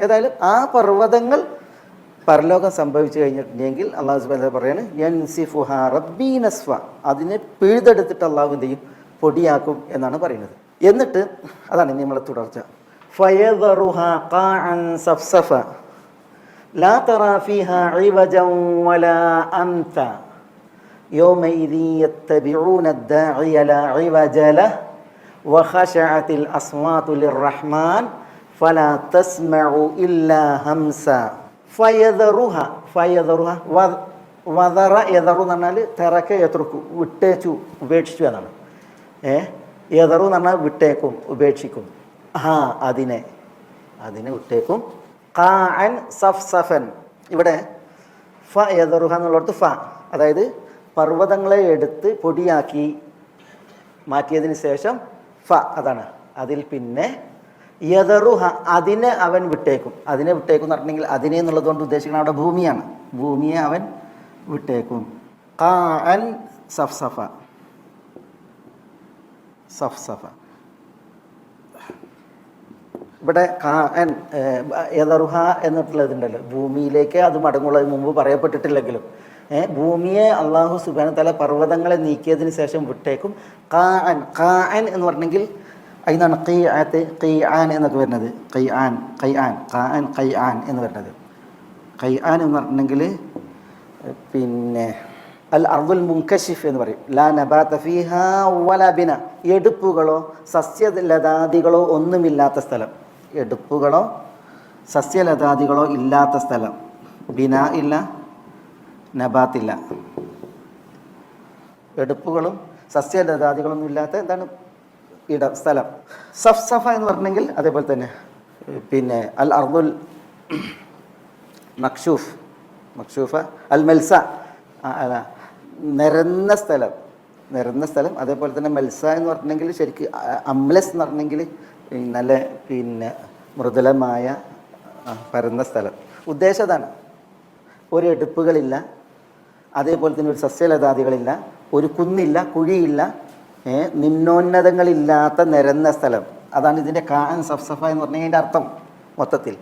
ഏതായാലും ആ പർവതങ്ങൾ പരലോകം സംഭവിച്ചു കഴിഞ്ഞിട്ടുണ്ടെങ്കിൽ അള്ളാഹു സുബാന പറയാണ് യൻസിഫുഹ റബ്ബീ നസ്ഫ. അതിനെ പിഴുതെടുത്തിട്ട് അള്ളാഹു എന്ത് ചെയ്യും? പൊടിയാക്കും എന്നാണ് പറയുന്നത്. എന്നിട്ട് അതാണ് നമ്മളെ തുടർച്ച. ഫയദറുഹ ഫല തസ്മഉ ഇല്ലാ ഹംസ. ഫയദറുഹ ഫയദറുഹ വദറ എതറു എന്ന് പറഞ്ഞാൽ തിറക്കെ എതിർക്കു വിട്ടേച്ചു ഉപേക്ഷിച്ചു എന്നാണ്. ഏ? എതറു എന്ന് പറഞ്ഞാൽ വിട്ടേക്കും ഉപേക്ഷിക്കും. ആ അതിനെ. അതിനെ വിട്ടേക്കും. കാൻ സഫ് സഫൻ ഇവിടെ ഫ എതറുഹ എന്നുള്ളടത്ത് ഫ. അതായത് പർവതങ്ങളെ എടുത്ത് പൊടിയാക്കി മാറ്റിയതിന് ശേഷം ഫ അതാണ്. അതിൽ പിന്നെ യദറുഹ അതിനെ അവൻ വിട്ടേക്കും. അതിനെ വിട്ടേക്കും എന്ന് പറഞ്ഞിട്ടുണ്ടെങ്കിൽ അതിനെ എന്നുള്ളത് കൊണ്ട് ഉദ്ദേശിക്കുന്നത് അവിടെ ഭൂമിയാണ്. ഭൂമിയെ അവൻ വിട്ടേക്കും. ഖാഅൻ സഫ്സഫ. സഫ്സഫ. ഇവിടെ കാൻ യദറുഹ എന്നിട്ടുള്ളതുണ്ടല്ലോ ഭൂമിയിലേക്ക് അത് മടങ്ങുള്ളത് മുമ്പ് പറയപ്പെട്ടിട്ടില്ലെങ്കിലും. ഭൂമിയെ അള്ളാഹു സുബാന തല പർവതങ്ങളെ നീക്കിയതിന് ശേഷം വിട്ടേക്കും. കാൻ കാൻ എന്ന് പറഞ്ഞെങ്കിൽ അതിനാണ് കൈ ആത്ത് കൈ ആൻ എന്നൊക്കെ വരുന്നത്. കൈ ആൻ കൈ ആൻ കാൻ കൈ ആൻ എന്ന് വരുന്നത്. കൈ ആൻ എന്ന് പറഞ്ഞിട്ടുണ്ടെങ്കിൽ പിന്നെ അൽ അർദുൽ മുൻകഷിഫ് എന്ന് പറയും. ലാ നബാത്ത ഫിഹാ വല ബിന. എടുപ്പുകളോ സസ്യലതാദികളോ ഒന്നുമില്ലാത്ത സ്ഥലം. എടുപ്പുകളോ സസ്യലതാദികളോ ഇല്ലാത്ത സ്ഥലം. ബിന ഇല്ല നബാത്തില്ല എടുപ്പുകളും സസ്യലതാദികളൊന്നും ഇല്ലാത്ത എന്താണ്? ഇട സ്ഥലം. സഫ് സഫ എന്ന് പറഞ്ഞെങ്കിൽ അതേപോലെ തന്നെ പിന്നെ അൽ അർദുൽ മക്ഷൂഫ് മക്ഷൂഫ അൽ മെൽസ നിരന്ന സ്ഥലം നിരന്ന സ്ഥലം. അതേപോലെ തന്നെ മെൽസ എന്ന് പറഞ്ഞെങ്കിൽ ശരിക്ക് അംലസ് എന്ന് പറഞ്ഞെങ്കിൽ നല്ല പിന്നെ മൃദുലമായ പരന്ന സ്ഥലം. ഉദ്ദേശം അതാണ്. ഒരു എടുപ്പുകളില്ല അതേപോലെ തന്നെ ഒരു സസ്യലതാദികളില്ല ഒരു കുന്നില്ല കുഴിയില്ല നിമ്നോന്നതങ്ങളില്ലാത്ത നിരന്ന സ്ഥലം. അതാണ് ഇതിന്റെ കാൻ സഫ്സഫ എന്ന് പറഞ്ഞാൽ അതിന്റെ അർത്ഥം മൊത്തത്തിൽ.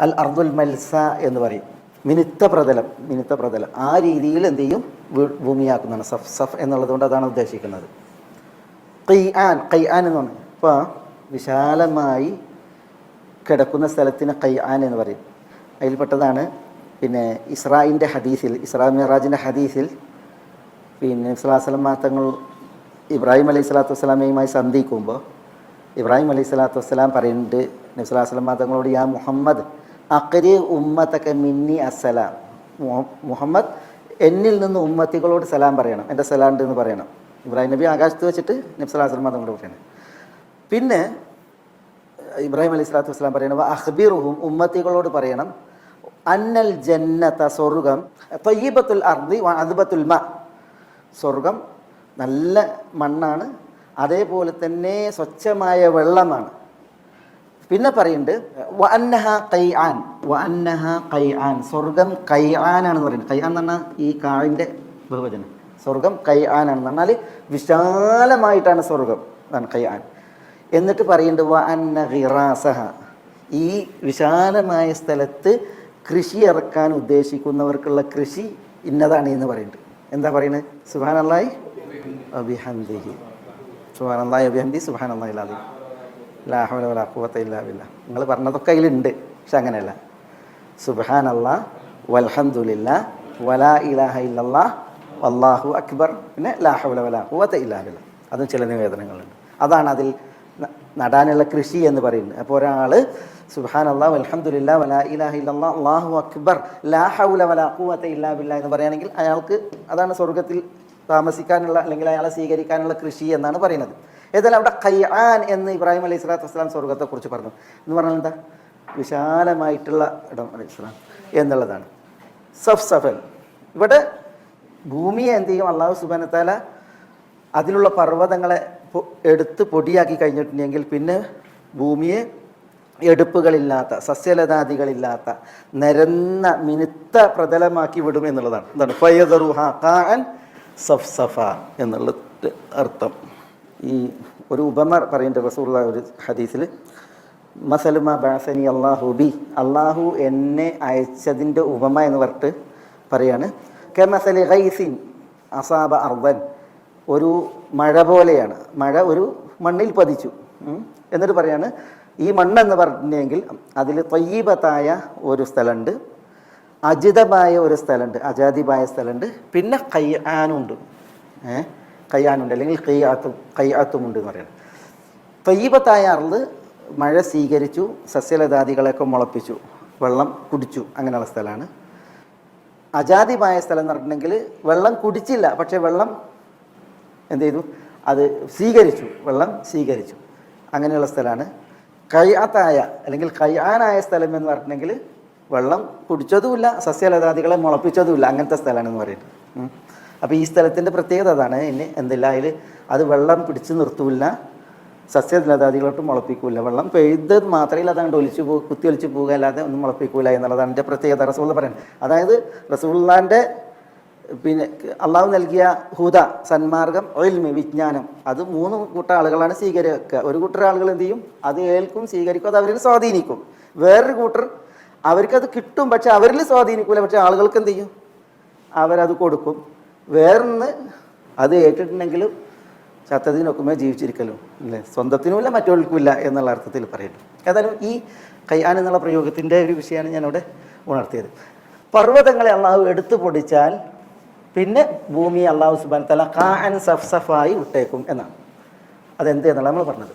അൽ അർദുൽ മൽസ എന്ന് പറയും. മിനുത്ത പ്രതലം മിനുത്ത പ്രതലം. ആ രീതിയിൽ എന്ത് ചെയ്യും? ഭൂമിയാക്കുന്നതാണ്. സഫ് സഫ് എന്നുള്ളത് കൊണ്ട് അതാണ് ഉദ്ദേശിക്കുന്നത്. ഖൈആൻ ഖൈആൻ എന്ന് പറഞ്ഞു ഇപ്പോൾ വിശാലമായി കിടക്കുന്ന സ്ഥലത്തിന് ഖൈആൻ എന്ന് പറയും. അതിൽപ്പെട്ടതാണ് പിന്നെ ഇസ്രായിന്റെ ഹദീസിൽ ഇസ്രാ മിറാജിന്റെ ഹദീസിൽ പിന്നെ ഇസ്ലാസ്ലം തങ്ങൾ ഇബ്രാഹിം അലൈഹി സ്വലാത്തു വസ്സലാമയുമായി സന്ധിക്കുമ്പോൾ ഇബ്രാഹിം അലൈഹി സ്വലാത്തു വസ്സലാം പറയുന്നുണ്ട് നബ്സുലാസ്ലം തങ്ങളോട് യാ മുഹമ്മദ് അക്കരി ഉമ്മത്തൊക്കെ മിന്നി അസ്സലാം. മുഹമ്മദ് എന്നിൽ നിന്ന് ഉമ്മത്തികളോട് സലാം പറയണം. എന്റെ സലാണ്ട് എന്ന് പറയണം. ഇബ്രാഹിം നബി ആകാശത്ത് വെച്ചിട്ട് നബ്സുലാസ്ലം തങ്ങളോട് പറയണം. പിന്നെ ഇബ്രാഹിം അലൈഹി സ്വലാത്തു വസ്സലാം പറയണം അഹ്ബിറുഹും ഉമ്മത്തികളോട് പറയണം അന്നൽ ജന്നത സ്വർഗം തൊയ്യബത്തുൽ അർദി അദ്ബത്തുൽ മ സ്വർഗം നല്ല മണ്ണാണ് അതേപോലെ തന്നെ സ്വച്ഛമായ വെള്ളമാണ്. പിന്നെ പറയുന്നുണ്ട് വ അന്നഹ കൈ ആൻ വ അന്നഹ കൈ ആൻ സ്വർഗം കൈ ആനാണെന്ന് പറയുന്നത് കൈ ആൻ പറഞ്ഞാൽ ഈ കാഴിന്റെ ബഹുവചനം. സ്വർഗം കൈ ആനാണെന്ന് പറഞ്ഞാൽ വിശാലമായിട്ടാണ് സ്വർഗം അതാണ് കൈ ആൻ എന്നിട്ട് പറയുന്നുണ്ട് വ അന്ന ഹിറാസഹ ഈ വിശാലമായ സ്ഥലത്ത് കൃഷി ഇറക്കാൻ ഉദ്ദേശിക്കുന്നവർക്കുള്ള കൃഷി ഇന്നതാണ് എന്ന് പറയുന്നുണ്ട്. എന്താ പറയുന്നത്? അള്ളാഹി അബിഹന്ദിഹി സുഹാൻ അള്ളാഹി അബിഹന്ദി സുഹാൻ അള്ളാഹി ലാഹുല വലാ ഖുവത്ത ഇല്ലാ ബില്ലാ. നിങ്ങൾ പറഞ്ഞതൊക്കെ അതിലുണ്ട് പക്ഷെ അങ്ങനെയല്ല. സുബാൻ അല്ലാ വൽഹംദുലില്ലാ വലാ ഇലാഹ ഇല്ലല്ലാ വല്ലാഹു അക്ബർ പിന്നെ ലാഹുല വലാ ഖുവത്ത ഇല്ലാ ബില്ലാ. അതും ചില നിവേദനങ്ങളുണ്ട്. അതാണ് അതിൽ നടാനുള്ള കൃഷി എന്ന് പറയുന്നത്. അപ്പോൾ ഒരാൾ സുബാൻ അള്ളാഹ് വൽഹംദുലില്ലാ വലാ ഇലാഹ ഇല്ലാ അള്ളാഹു അക്ബർ ലാഹുല ഹൗല വലാ ഖുവത്ത ഇല്ലാ ബില്ലാ എന്ന് പറയുകയാണെങ്കിൽ അയാൾക്ക് അതാണ് സ്വർഗത്തിൽ താമസിക്കാനുള്ള അല്ലെങ്കിൽ അയാളെ സ്വീകരിക്കാനുള്ള കൃഷി എന്നാണ് പറയുന്നത്. ഏതായാലും അവിടെ ഖയ്ആൻ എന്ന് ഇബ്രാഹിം അലൈഹി സ്വലാത്തു വസ്സലാം സ്വർഗത്തെക്കുറിച്ച് പറഞ്ഞു. എന്ന് പറഞ്ഞാൽ എന്താ? വിശാലമായിട്ടുള്ള ഇടം അലൈഹി സ്വലാം എന്നുള്ളതാണ്. സഫ് സഫൽ ഇവിടെ ഭൂമിയെ എന്ത് ചെയ്യും? അള്ളാഹു സുബാനത്താല അതിലുള്ള പർവതങ്ങളെ എടുത്ത് പൊടിയാക്കി കഴിഞ്ഞിട്ടുണ്ടെങ്കിൽ പിന്നെ ഭൂമിയെ എടുപ്പുകളില്ലാത്ത സസ്യലതാദികളില്ലാത്ത നിരന്ന മിനുത്ത പ്രതലമാക്കി വിടും എന്നുള്ളതാണ്. എന്താണ്? ഫയദറുഹ കാൻ സഫ് സഫ എന്നുള്ള അർത്ഥം. ഈ ഒരു ഉപമ പറയുന്നുണ്ട് റസൂള്ള ഒരു ഹദീസിൽ മസലുമ ബാസനി അള്ളാഹു ബി. അള്ളാഹു എന്നെ അയച്ചതിന്റെ ഉപമ എന്ന് പറഞ്ഞിട്ട് പറയാണ്. കെമസലി ഗൈസിൻ അസാബ അർവൻ ഒരു മഴ പോലെയാണ്. മഴ ഒരു മണ്ണിൽ പതിച്ചു. എന്നിട്ട് പറയാണ് ഈ മണ്ണെന്ന് പറഞ്ഞെങ്കിൽ അതിൽ തൊയ്യീപത്തായ ഒരു സ്ഥലമുണ്ട്. അജിതമായ ഒരു സ്ഥലമുണ്ട് അജാദിബായ സ്ഥലമുണ്ട്. പിന്നെ കയ്യാനുണ്ട്. ഏ? കയ്യാനുണ്ട് അല്ലെങ്കിൽ കയ്യാത്തും കയ്യാത്തുമുണ്ട് എന്ന് പറയുന്നത് തൊയ്യബത്തായ അറുത് മഴ സ്വീകരിച്ചു സസ്യലതാദികളെയൊക്കെ മുളപ്പിച്ചു വെള്ളം കുടിച്ചു അങ്ങനെയുള്ള സ്ഥലമാണ്. അജാതിമായ സ്ഥലം എന്ന് പറഞ്ഞിട്ടുണ്ടെങ്കിൽ വെള്ളം കുടിച്ചില്ല പക്ഷേ വെള്ളം എന്ത് ചെയ്തു? അത് സ്വീകരിച്ചു വെള്ളം സ്വീകരിച്ചു. അങ്ങനെയുള്ള സ്ഥലമാണ്. കയ്യാത്തായ അല്ലെങ്കിൽ കയ്യാനായ സ്ഥലം എന്ന് പറഞ്ഞിട്ടുണ്ടെങ്കിൽ വെള്ളം കുടിച്ചതുമില്ല സസ്യലതാദികളെ മുളപ്പിച്ചതുമില്ല അങ്ങനത്തെ സ്ഥലമാണെന്ന് പറയുന്നത്. അപ്പോൾ ഈ സ്ഥലത്തിന്റെ പ്രത്യേകത അതാണ്. ഇനി എന്തില്ല അതിൽ അത് വെള്ളം പിടിച്ചു നിർത്തൂല്ല സസ്യലതാദികളോട്ട് മുളപ്പിക്കൂല. വെള്ളം പെയ്തത് മാത്രമേ അതങ്ങോട്ട് ഒലിച്ചു പോകും കുത്തി ഒലിച്ചു പോകുക അല്ലാതെ ഒന്നും മുളപ്പിക്കൂല എന്നുള്ളതാണ് എന്റെ പ്രത്യേകത റസൂൾ പറയുന്നത്. അതായത് റസൂള്ളാന്റെ പിന്നെ അള്ളാഹു നൽകിയ ഹുദ സന്മാർഗം ഒയിൽമി വിജ്ഞാനം അത് മൂന്ന് കൂട്ടം ആളുകളാണ് സ്വീകരിക്കുക. ഒരു കൂട്ടർ ആളുകൾ എന്ത് ചെയ്യും? അത് ഏൽക്കും സ്വീകരിക്കും അത് അവരിൽ സ്വാധീനിക്കും. വേറൊരു കൂട്ടർ അവർക്കത് കിട്ടും പക്ഷെ അവരിൽ സ്വാധീനിക്കൂല. പക്ഷെ ആളുകൾക്ക് എന്ത് ചെയ്യും? അവരത് കൊടുക്കും. വേറൊന്ന് അത് ഏറ്റിട്ടുണ്ടെങ്കിലും ചത്തതിനൊക്കുമേ ജീവിച്ചിരിക്കലും. അല്ലേ? സ്വന്തത്തിനുമില്ല മറ്റുള്ളവർക്കുമില്ല എന്നുള്ള അർത്ഥത്തിൽ പറയുന്നു. ഏതായാലും ഈ കയ്യാൻ എന്നുള്ള പ്രയോഗത്തിന്റെ ഒരു വിഷയമാണ് ഞാനിവിടെ ഉണർത്തിയത്. പർവതങ്ങളെ അള്ളാഹു എടുത്തു പൊടിച്ചാൽ പിന്നെ ഭൂമി അള്ളാഹു സുബാൻ തല കാൻ സഫ് സഫായി വിട്ടേക്കും എന്നാണ്. അതെന്ത് എന്നുള്ള നമ്മൾ പറഞ്ഞത്.